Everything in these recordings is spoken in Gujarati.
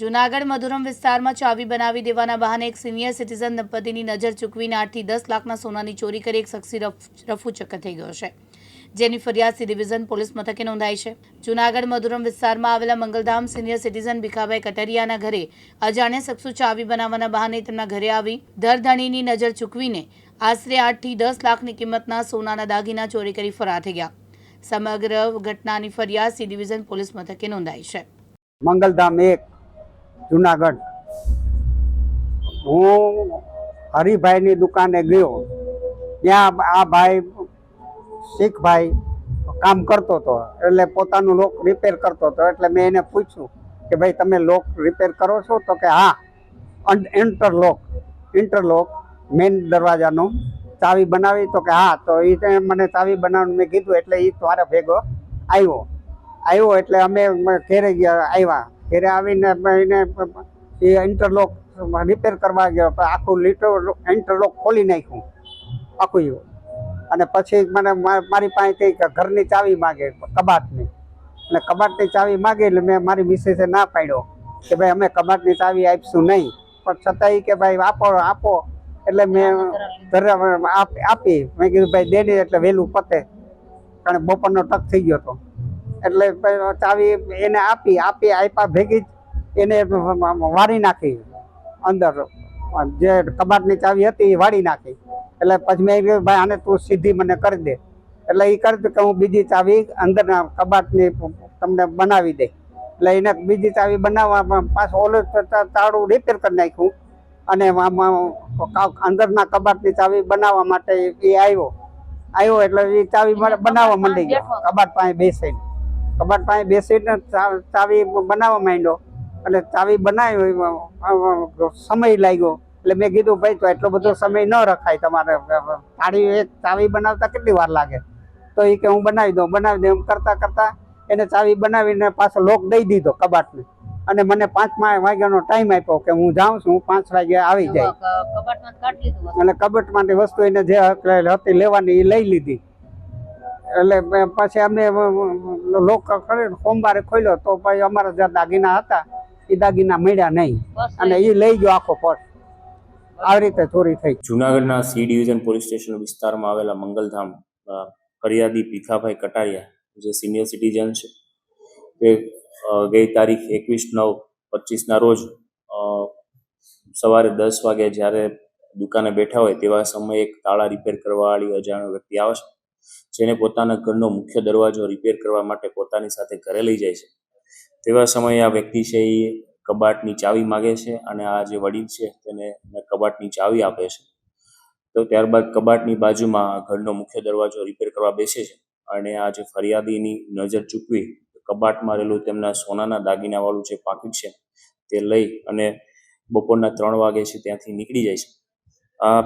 જૂનાગઢ મધુરમ વિસ્તારમાં ચાવી બનાવી દેવાના બહાને એક સિનિયર સિટીઝન દંપતીની નજર ચૂકવીને આઠથી દસ લાખના સોનાની ચોરી કરી એક શખ્સી રફ- થઈ ગયો છે. જેની ફરિયાદ સી ડિવિઝન પોલીસ મથકે નોંધાઈ છે. જૂનાગઢ મધુરમ વિસ્તારમાં આવેલા મંગલધામ સિનિયર સિટીઝન ભીખાભાઈ કટરિયાના ઘરે અજાણ્યા શખ્સો ચાવી બનાવવાના બહાને તેમના ઘરે આવી ધરધણીની નજર ચૂકવીને આશરે આઠથી દસ લાખની કિંમતના સોનાના દાગીના ચોરી કરી ફરાર થઈ ગયા. સમગ્ર ઘટનાની ફરિયાદ સી ડિવિઝન પોલીસ મથકે નોંધાઈ છે. મંગલધામ એક જુનાગઢ. હું હરિભાઈની દુકાને ગયો. ત્યાં આ ભાઈ, શીખભાઈ કામ કરતો હતો. એટલે પોતાનું લોક રિપેર કરતો હતો. એટલે મેં એને પૂછ્યું કે ભાઈ, તમે લોક રિપેર કરો છો? તો કે હા. ઇન્ટરલોક ઇન્ટરલોક મેઇન દરવાજાનો ચાવી બનાવી. તો કે હા, તો એ મને ચાવી બનાવવાનું મેં કીધું. એટલે એ મારા ભેગો આવ્યો. આવ્યો એટલે અમે ઘેરે ગયા, આવ્યા. ઘેરે આવીને એને એ ઇન્ટરલોક રિપેર કરવા ગયો. આખું લીટર ઇન્ટરલોક ખોલી નાખ્યું. આખું અને પછી મને મારી પાસે ઘરની ચાવી માગે, કબાટની. અને કબાટની ચાવી માગી એટલે મેં મારી મિસેસે ના પાડ્યો કે ભાઈ અમે કબાટની ચાવી આપીશું નહીં. પણ છતાંય કે ભાઈ આપો આપો. એટલે મેં ઘરે આપી મેં કીધું, ભાઈ દેની એટલે વહેલું પતે. કારણ બપોરનો ટક થઈ ગયો હતો એટલે ચાવી એને આપી આપી, આપ્યા ભેગી જ. એને વાળી નાખી અંદર. જે કબાટની ચાવી હતી એ વાળી નાખી. એટલે પછી મેં કીધું, ભાઈ, આને તું સીધી મને કરી દે. એટલે એ કરી કે હું બીજી ચાવી અંદરના કબાટની તમને બનાવી દે. એટલે એને બીજી ચાવી બનાવવા પાછું ઓલું તાળું રિપેર કરી નાખ્યું. અને અંદરના કબાટની ચાવી બનાવવા માટે એ આવ્યો. આવ્યો એટલે એ ચાવી મને બનાવવા માંડી ગયો. કબાટ પાસે બેસીને. કબાટ પાસે બેસીને ચાવી બનાવવા માંડ્યો. એટલે ચાવી બનાવી સમય લાગ્યો. એટલે મેં કીધું ભાઈ તો એટલો બધો સમય ન રખાય તમારે. થાળી એક ચાવી બનાવતા કેટલી વાર લાગે? તો એ કે હું બનાવી દઉં. બનાવી દઉં એમ કરતાં કરતાં એને ચાવી બનાવીને પાછો લોક દઈ દીધો કબાટને. અને મને પાંચ વાગ્યાનો ટાઈમ આપ્યો કે હું જાઉં છું પાંચ વાગ્યા આવી જાય. અને કબટમાંથી વસ્તુ એને જે હતી લેવાની એ લઈ લીધી. એટલે પછી અમે લોક કરીને સોમવારે ખોલ્યો તો પછી અમારા જે દાગીના હતા એ દાગીના મળ્યા નહીં. અને એ લઈ ગયો આખો પર્સ આવી રીતે ચોરી થઈ. જુનાગઢના સી ડિવિઝન પોલીસ સ્ટેશન વિસ્તારમાં આવેલા મંગલધામ ફરિયાદી ભીખાભાઈ કટારિયા જે સિનિયર સિટીઝન છે તે ગઈ તારીખ એકવીસ નવ પચીસના રોજ અ, સવારે દસ વાગે જ્યારે દુકાને બેઠા હોય તેવા સમયે એક તાળા રિપેર કરવાવાળી અજાણ્યો વ્યક્તિ આવે છે. જેને પોતાના ઘરનો મુખ્ય દરવાજો રિપેર કરવા માટે પોતાની સાથે ઘરે લઈ જાય છે. તેવા સમયે આ વ્યક્તિ છે એ કબાટની ચાવી માગે છે અને આ જે વડીલ છે તેને કબાટની ચાવી આપે છે. તો ત્યારબાદ કબાટની બાજુમાં ઘરનો મુખ્ય દરવાજો રિપેર કરવા બેસે છે અને આ જે ફરિયાદીની નજર ચૂકવી કબાટમાં રહેલું તેમના સોનાના દાગીનાવાળું જે પાકીટ છે તે લઈ અને બપોરના ત્રણ વાગે છે ત્યાંથી નીકળી જાય છે. આ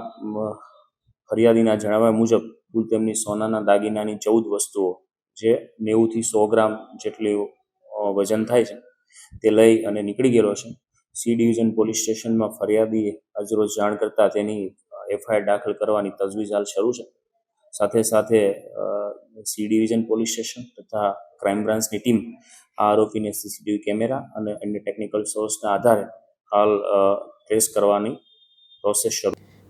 ફરિયાદીના જણાવ્યા મુજબ, કુલ તેમની સોનાના દાગીનાની ચૌદ વસ્તુઓ, જે નેવુંથી સો ગ્રામ જેટલી વજન થાય છે, તે લઈ અને નીકળી ગયેલો છે. સી ડિવિઝન પોલીસ સ્ટેશનમાં ફરિયાદીએ આજરોજ જાણ કરતા તેની એફઆઈઆર દાખલ કરવાની તજવીજ હાલ શરૂ છે. સાથે સાથે સી ડિવિઝન પોલીસ સ્ટેશન તથા ક્રાઇમ બ્રાન્ચની ટીમ આ આરોપીને સીસીટીવી કેમેરા અને અન્ય ટેકનિકલ સોર્સના આધારે હાલ ટ્રેસ કરવાની પ્રોસેસ શરૂ